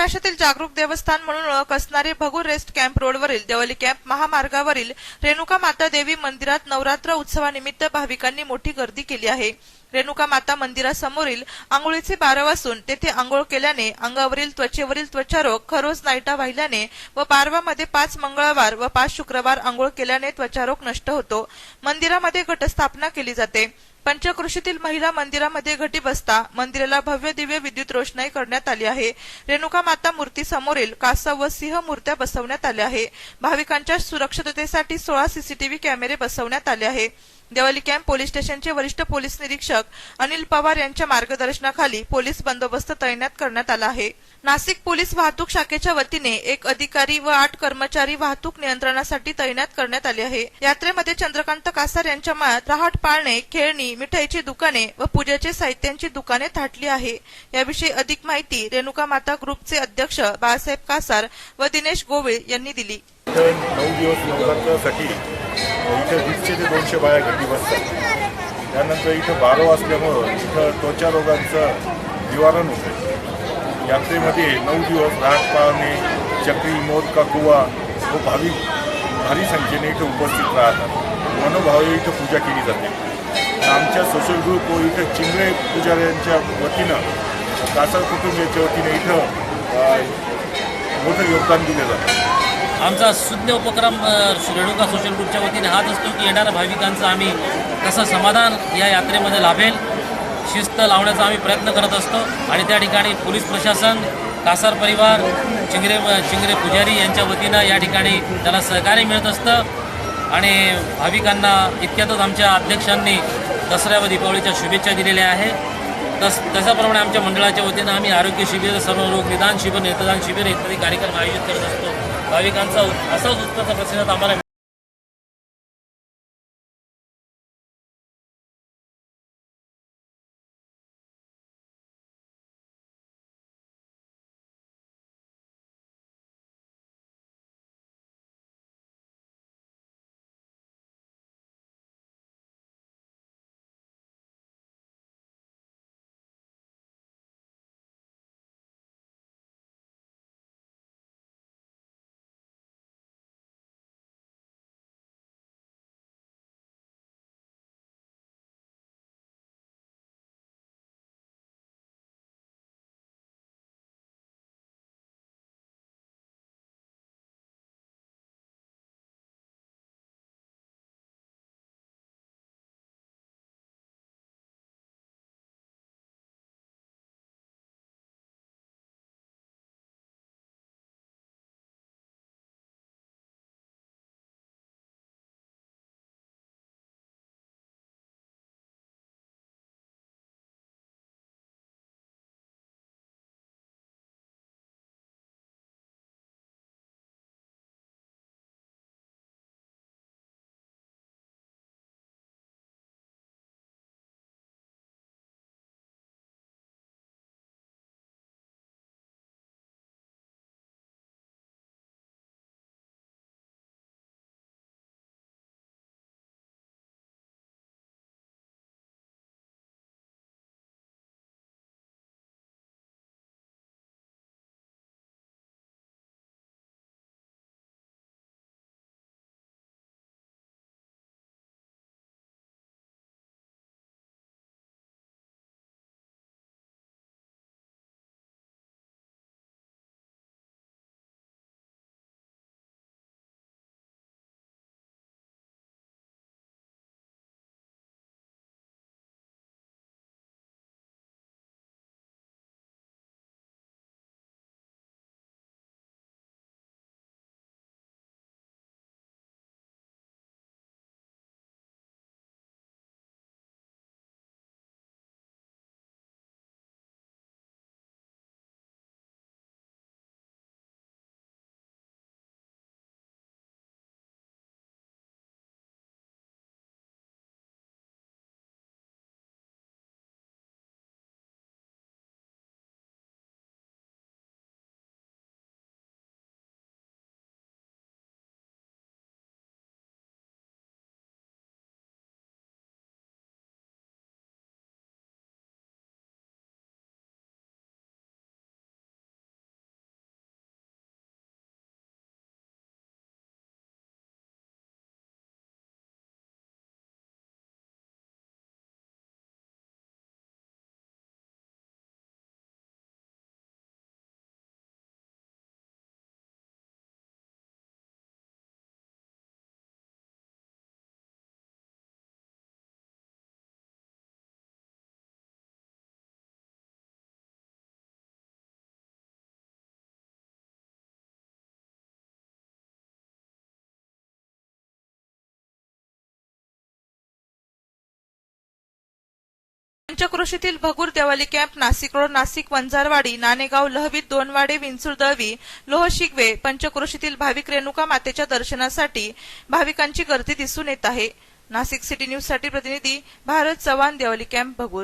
महाराष्ट्रातील जागरूक देवस्थान म्हणून ओळख असणारे भगूर रेस्ट कॅम्प रोडवरील देवली कॅम्प महामार्गावरील रेणुका माता देवी मंदिरात नवरात्र उत्सवानिमित्त भाविकांनी मोठी गर्दी केली आहे. रेणुका माता मंदिरासमोरील आंघोळीचे बारव असून तेथे आंघोळ केल्याने अंगावरील त्वचेवरील त्वचारोग खरोज नाईटा वाहिल्याने व पारवामध्ये पाच मंगळवार व पाच शुक्रवार आंघोळ केल्याने त्वचारोग नष्ट होतो. मंदिरामध्ये घटस्थापना केली जाते. पंचकृषीतील महिला मंदिरामध्ये घटी बसता मंदिराला भव्य दिव्य विद्युत रोषणाई करण्यात आली आहे. रेणुका माता मूर्ती समोरील कासव व सिंह मूर्त्या बसवण्यात आल्या आहे. भाविकांच्या सुरक्षिततेसाठी सोळा सीसीटीव्ही कॅमेरे बसवण्यात आले आहे. देवली कॅम्प पोलीस स्टेशनचे वरिष्ठ पोलीस निरीक्षक अनिल पवार यांच्या मार्गदर्शनाखाली पोलीस बंदोबस्त तैनात करण्यात आला आहे. नाशिक पोलीस वाहतूक शाखेच्या वतीने एक अधिकारी व आठ कर्मचारी वाहतूक नियंत्रणासाठी तैनात करण्यात आले आहे. यात्रेमध्ये चंद्रकांत कासार यांच्या मळ्यात रहाट पाळणे खेळणी मिठाईची दुकाने व पूजेचे साहित्यांची दुकाने थाटली आहे. याविषयी अधिक माहिती रेणुका माता ग्रुपचे अध्यक्ष बाळासाहेब कासार व दिनेश गोविळ यांनी दिली. नऊ दिवस नवरात्रासाठी दीडशे ते दोनशे बाया बसतात. त्यानंतर इथं बारो असल्यामुळं इथं त्वचा रोगांचं निवारण होतं यात्रेमध्ये नऊ दिवस राट पाळणे चक्री मोद का कुवा व भाविक भारी संख्येने इथं उपस्थित राहतात. मनोभावे इथं पूजा केली जाते. आमच्या सोशल ग्रुप व इथं चिंगळे पुजाऱ्यांच्या वतीनं कासार कुटुंबियाच्या वतीनं इथं मोठं योगदान दिलं जातं. आमचा सुज्ञ उपक्रम रेणुका सोशल ग्रुपच्या वतीने हाच असतो की येणाऱ्या भाविकांचं आम्ही कसं समाधान या यात्रेमध्ये लाभेल? शिस्त लावण्याचा आम्ही प्रयत्न करत असतो. आणि त्या ठिकाणी पोलीस प्रशासन कासार परिवार चिंगरे चिंगरे पुजारी यांच्या वतीनं या ठिकाणी त्याला सहकार्य मिळत असतं. आणि भाविकांना इतक्यातच आमच्या अध्यक्षांनी दसऱ्या व दीपावलीच्या शुभेच्छा दिलेल्या आहे तस तशाप्रमाणे आमच्या मंडळाच्या वतीनं आम्ही आरोग्य शिबिर सर्व रोग निदान शिबिर नेत्रदान शिबिर इत्यादी कार्यक्रम आयोजित करत असतो. भाविकांचा असाच उत्साह प्रतिसाद आम्हाला पंचक्रोशीतील Bhagur Devali camp Nashik road Nashik Vanjarwadi Nanegaon Lahavit Donwade Vinchur Dalvi Lohshingwe पंचक्रोशीतील भाविक रेणुका मातेच्या दर्शनासाठी भाविकांची गर्दी दिसून येत आहे. नाशिक सिटी न्यूजसाठी प्रतिनिधी भारत चव्हाण देवाली कॅम्प भगूर.